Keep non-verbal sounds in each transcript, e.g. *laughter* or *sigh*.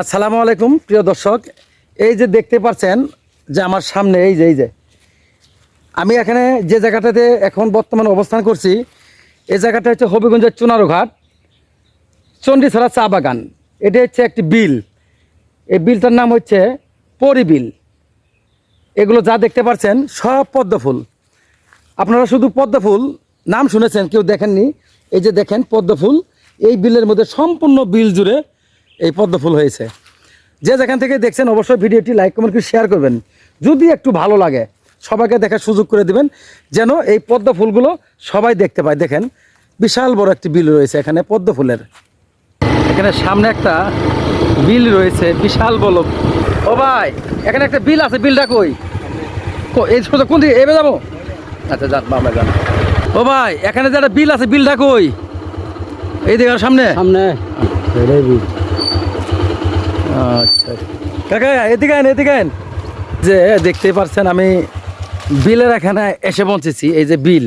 আসসালামু আলাইকুম, প্রিয় দর্শক। এই যে দেখতে পাচ্ছেন যে আমার সামনে, এই যে এই যে। আমি এখানে যে জায়গাটাতে এখন বর্তমানে অবস্থান করছি এই জায়গাটা হচ্ছে হবিগঞ্জের চুনারো ঘাট চণ্ডীছড়া চা বাগান। এটা হচ্ছে একটি বিল। এই বিলটার নাম হচ্ছে পরিবিল। এগুলো যা দেখতে পাচ্ছেন, সব পদ্ম ফুল। আপনারা শুধু পদ্ম ফুল, নাম শুনেছেন, কেউ দেখেননি। এই যে দেখেন পদ্ম ফুল, এই বিলের মধ্যে সম্পূর্ণ বিল জুড়ে এই পদ্ম ফুল হয়েছে। যে যেখান থেকে দেখছেন অবশ্যই ভিডিওটি লাইক কমেন্ট করে শেয়ার করবেন। যদি একটু ভালো লাগে সবাইকে দেখার সুযোগ করে দিবেন যেন এই পদ্ম ফুলগুলো সবাই দেখতে পায়। দেখেন বিশাল বড় একটি বিল রয়েছে এখানে পদ্ম ফুলের। এখানে সামনে একটা বিল রয়েছে বিশাল বড় ও ভাই এখানে একটা বিল আছে বিলটা কই? এই সোজা কোন দিকে? এবে যাব? আচ্ছা যান বাবা যান। ও ভাই এখানে যে একটা বিল আছে বিলটা কই? এই দিকে সামনে? সামনে। বিল। আচ্ছা। কাকা এদিকে আইন এদিকে আইন। যে দেখতেই পারছেন আমি বিলের এখানে এসে পৌঁছেছি এই যে বিল।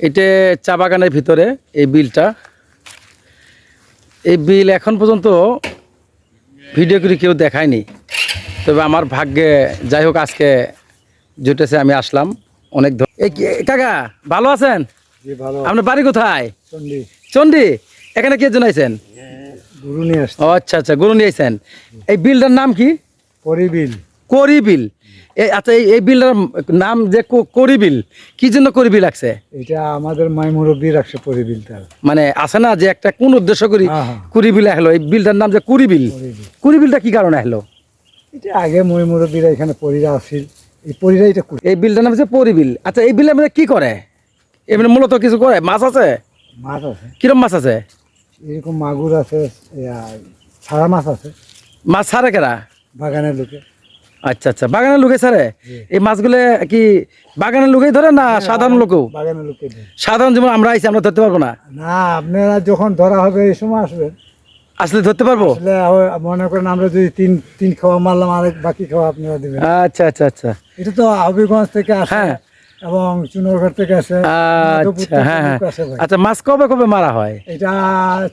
এটা চা বাগানের ভিতরে এই বিলটা। এই বিল এখন পর্যন্ত ভিডিও করে কেউ দেখায়নি। তবে আমার ভাগ্যে যাই হোক আজকে জুটেছে আমি আসলাম। অনেক কাকা ভালো আছেন? আপনার বাড়ি কোথায়? চন্ডী। চন্ডী? এখানে কে জানাইছেন? গুরু নিয়ে আসছে। ও আচ্ছা আচ্ছা গরু নিয়েছেন এই বিলটার নাম কি? পরি বিল। করি বিল। এই আচ্ছা এই বিলটার নাম যে ক- করি বিল কি জন্য করি বিল লাগছে? এটা আমাদের মাই মুরব্বী রাখছে তার। মানে আছে না যে একটা কোন উদ্দেশ্য করি হ্যাঁ, হ্যাঁ। কুড়ি বিল হলো? এই বিলটার নাম যে কুড়ি বিল কুড়ি বিলটা কি কারণে হলো? এটা আগে মই মুরব্বীরা এখানে পরিরা আসছিল এই পরিরা এটা এই বিলটার নাম হচ্ছে পরি বিল। আচ্ছা এই বিলের মধ্যে কি করে? এমনি মূলত কিছু করে? মাছ আছে? মাছ আছে। কিরম মাছ আছে? এরকম মাগুর আছে ছাড়া মাছ আছে। মাছ ছাড়ে কেরা? বাগানের লোকে। আচ্ছা আচ্ছা বাগানের লোকে ছাড়ে? এই মাছগুলো কি বাগানের লোকেই ধরে না সাধারণ লোকেও? বাগানের লোকে সাধারণ যেমন আমরা আইছি আমরা ধরতে পারব না? না আপনারা যখন ধরা হবে এই সময় আসবেন। আসলে ধরতে পারব? মনে করেন আমরা যদি তিন তিন খাওয়া মারলাম আরেক বাকি খাওয়া আপনারা দেবেন। আচ্ছা আচ্ছা আচ্ছা। এটা তো হবিগঞ্জ থেকে আসে। হ্যাঁ। এবং চুনরঘাট থেকে আসে আচ্ছা হ্যাঁ হ্যাঁ। আচ্ছা মাছ কবে কবে মারা হয়? এটা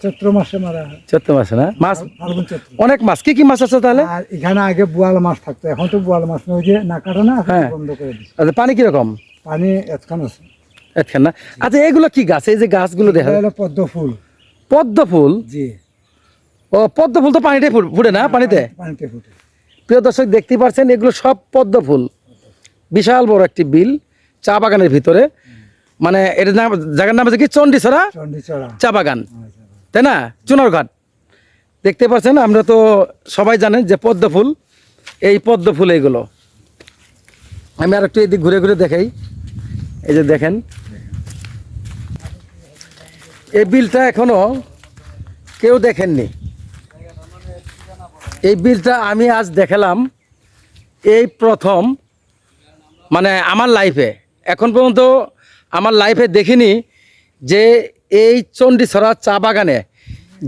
চৈত্র মাসে মারা হয়। চৈত্র মাসে না? মাছ ফাল্গুন চৈত্র। অনেক মাছ। কি কি মাছ আছে তাহলে? এখানে আগে বোয়াল মাছ থাকতো এখন তো বোয়াল মাছ নয় যে না কাটা না হ্যাঁ। বন্ধ করে দিচ্ছে আচ্ছা পানি কীরকম? পানি এতখান আছে। এতখান না? আচ্ছা এগুলো কি গাছ? এই যে গাছগুলো দেখা হলো পদ্ম ফুল। পদ্ম ফুল? জি। ও পদ্ম ফুল তো পানিতে ফুটে না পানিতে? পানিতে ফুটে। প্রিয় দর্শক দেখতেই পাচ্ছেন এগুলো সব পদ্ম ফুল। বিশাল বড় একটি বিল। চা বাগানের ভিতরে। মানে এটার নাম জায়গার নাম আছে কি? চণ্ডীছড়া চা বাগান। তাই না? চুনারঘাট দেখতে পাচ্ছেন আমরা তো সবাই জানেন যে পদ্ম ফুল এই পদ্ম ফুল এইগুলো। আমি আর একটু এদিক ঘুরে ঘুরে দেখাই। এই যে দেখেন। এই বিলটা এখনও কেউ দেখেননি। এই বিলটা আমি আজ দেখালাম। এই প্রথম মানে আমার লাইফে এখন পর্যন্ত আমার লাইফে দেখিনি যে এই চণ্ডীছড়া চা বাগানে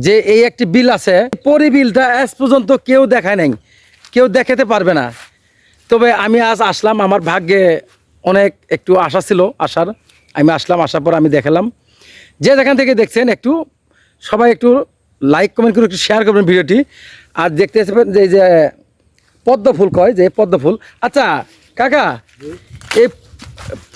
যে এই একটি বিল আছে পরি বিলটা আজ পর্যন্ত কেউ দেখায় নাই, কেউ দেখাতে পারবে না। তবে আমি আজ আসলাম, আমার ভাগ্যে অনেক একটু আশা ছিল আসার আমি আসলাম, আসার পর আমি দেখালাম। যে যেখান থেকে দেখছেন একটু, সবাই একটু লাইক কমেন্ট করে একটু শেয়ার করবেন ভিডিওটি। আর দেখতে যে যে পদ্ম ফুল কয়, যে পদ্ম ফুল। আচ্ছা কাকা, এই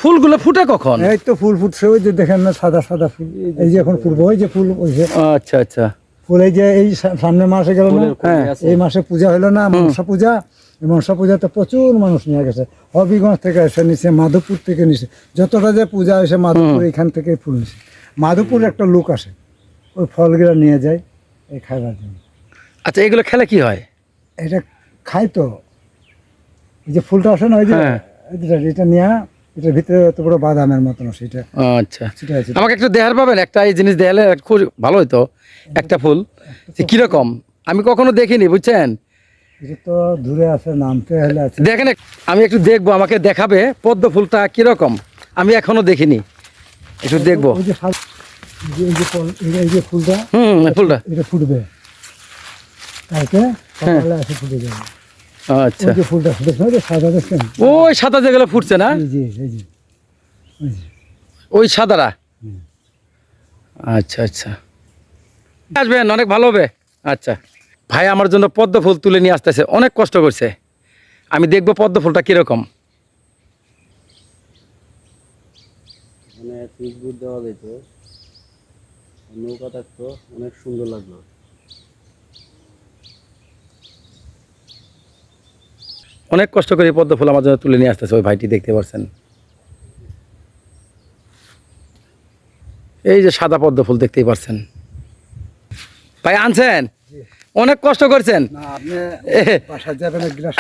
ফুলগুলো ফুটে কখন? এই তো ফুল ফুটছে ওই যে দেখেন না সাদা সাদা ফুল। এই যে এখন ফুটবো ওই যে ফুল ওই যে আচ্ছা আচ্ছা। ফুল এই যে এই সামনে মাসে গেল না? হ্যাঁ। এই মাসে পূজা হলো না মনসা পূজা। মনসা পূজাতে প্রচুর মানুষ নিয়ে গেছে। হবিগঞ্জ থেকে এসে নিছে মাধবপুর থেকে নিছে। যতটা যে পূজা এসে মাধবপুর এখান থেকে ফুল নিছে। মাধবপুর একটা লোক আসে ওই ফলগুলো নিয়ে যায় এই খাইবার জন্য। আচ্ছা এগুলো খেলে কি হয়? এটা খাই তো। এই যে ফুলটা আসে না ওই যে হ্যাঁ। এটা এটা নিয়ে এটার ভিতরে এত বড় বাদামের মতন সেটা। আচ্ছা। আমাকে একটু দেখার পাবেন? একটা এই জিনিস দেখালে খুব ভালো হতো একটা ফুল। কীরকম? আমি কখনো দেখিনি বুঝছেন? এটা তো দূরে আছে নামতে হলে আছে। দেখেন আমি একটু দেখব আমাকে দেখাবে পদ্ম ফুলটা কীরকম? আমি এখনও দেখিনি। একটু দেখব। এই যে- ফল- এই যে- ফুলটা হুম ফুলটা। এটা ফুটবে। কালকে সকালে এসে ফুটে যাবে। আচ্ছা। ওই যে ফুলটা ফুটেছে না সাদা দেখছেন? ওই সাদা যেগুলো ফুটছে না? এই যে। ওই সাদারা আচ্ছা আচ্ছা। আসবেন অনেক ভালো হবে। আচ্ছা। ভাই আমার জন্য পদ্ম ফুল তুলে নিয়ে আসতেছে অনেক কষ্ট করছে। আমি দেখব পদ্ম ফুলটা কীরকম। মানে দেওয়া যেত নৌকা থাকতো অনেক সুন্দর লাগল। অনেক কষ্ট করে পদ্ম ফুল আমার জন্য তুলে নিয়ে আসতেছে ওই ভাইটি দেখতে পাচ্ছেন। এই যে সাদা পদ্ম ফুল দেখতেই পাচ্ছেন। ভাই আনছেন? অনেক কষ্ট করছেন।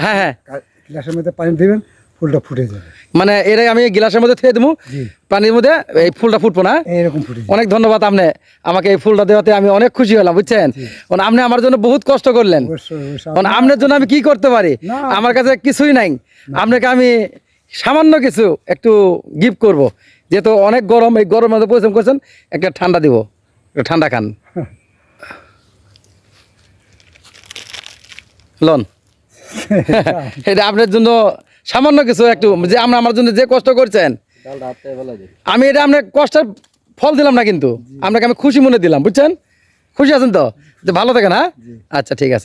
হ্যাঁ, হ্যাঁ। গ্লাসের মধ্যে পানি দিবেন ফুলটা ফুটে যাবে। মানে আমি গ্লাসের মধ্যে দেবো পানির মধ্যে এই ফুলটা ফুটবো না। এইরকম ফুটে অনেক ধন্যবাদ আপনি আমাকে এই ফুলটা দেওয়াতে আমি অনেক খুশি হলাম বুঝছেন? আপনি আমার জন্য বহুত কষ্ট করলেন। আপনার জন্য আমি কি করতে পারি? আমার কাছে কিছুই নাই। আপনাকে আমি সামান্য কিছু একটু গিফট করব। যেহেতু অনেক গরম এই গরমের মধ্যে পরিশ্রম করছেন একটা ঠান্ডা দিব ঠান্ডা খান। *laughs* লন। *laughs* এটা আপনার জন্য সামান্য কিছু একটু যে আমরা আমার জন্য যে কষ্ট করছেন আমি এটা আপনার কষ্টের ফল দিলাম না কিন্তু আপনাকে আমি খুশি মনে দিলাম বুঝছেন? খুশি আছেন তো? যে ভালো থাকেন হ্যাঁ? আচ্ছা ঠিক আছে।